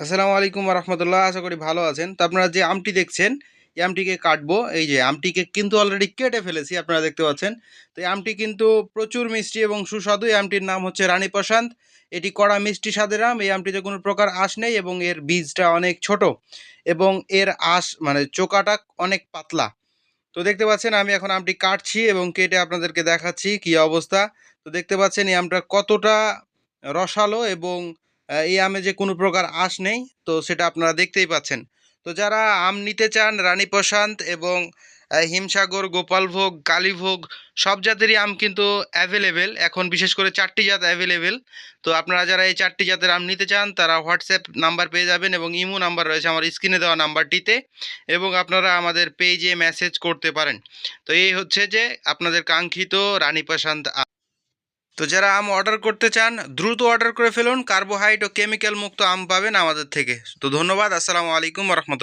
আসসালামু আলাইকুম রহমতুল্লাহ, আশা করি ভালো আছেন। তো আপনারা যে আমটি দেখছেন, এই আমটিকে কাটবো। এই যে আমটিকে কিন্তু অলরেডি কেটে ফেলেছি, আপনারা দেখতে পাচ্ছেন। তো এই আমটি কিন্তু প্রচুর মিষ্টি এবং সুস্বাদু। এই আমটির নাম হচ্ছে রানী প্রশান্ত। এটি কড়া মিষ্টি স্বাদের আম। এই আমটিতে কোনো প্রকার আঁশ নেই এবং এর বীজটা অনেক ছোট এবং এর আঁশ মানে চোকাটা অনেক পাতলা। তো দেখতে পাচ্ছেন, আমি এখন আমটি কাটছি এবং কেটে আপনাদেরকে দেখাচ্ছি কি অবস্থা। তো দেখতে পাচ্ছেন, এই আমটা কতটা রসালো এবং এই আমে যে কোনো প্রকার আঁশ নেই, তো সেটা আপনারা দেখতেই পাচ্ছেন। তো যারা আম নিতে চান, রানী প্রশান্ত এবং হিমসাগর, গোপালভোগ, কালীভোগ, সব জাতেরই আম কিন্তু অ্যাভেলেবেল এখন বিশেষ করে চারটি জাত অ্যাভেলেবেল তো আপনারা যারা এই চারটি জাতের আম নিতে চান, তারা হোয়াটসঅ্যাপ নাম্বার পেয়ে যাবেন এবং ইমো নাম্বার রয়েছে আমার স্ক্রিনে দেওয়া নাম্বারটিতে এবং আপনারা আমাদের পেজে মেসেজ করতে পারেন। তো এই হচ্ছে যে আপনাদের কাঙ্ক্ষিত রানী প্রশান্ত তো যারা আম অর্ডার করতে চান, দ্রুত অর্ডার করে ফেলুন। কার্বোহাইড ও কেমিক্যাল মুক্ত আম পাবেন আমাদের থেকে। তো ধন্যবাদ, আসসালামু আলাইকুম রহমতুল্লাহ।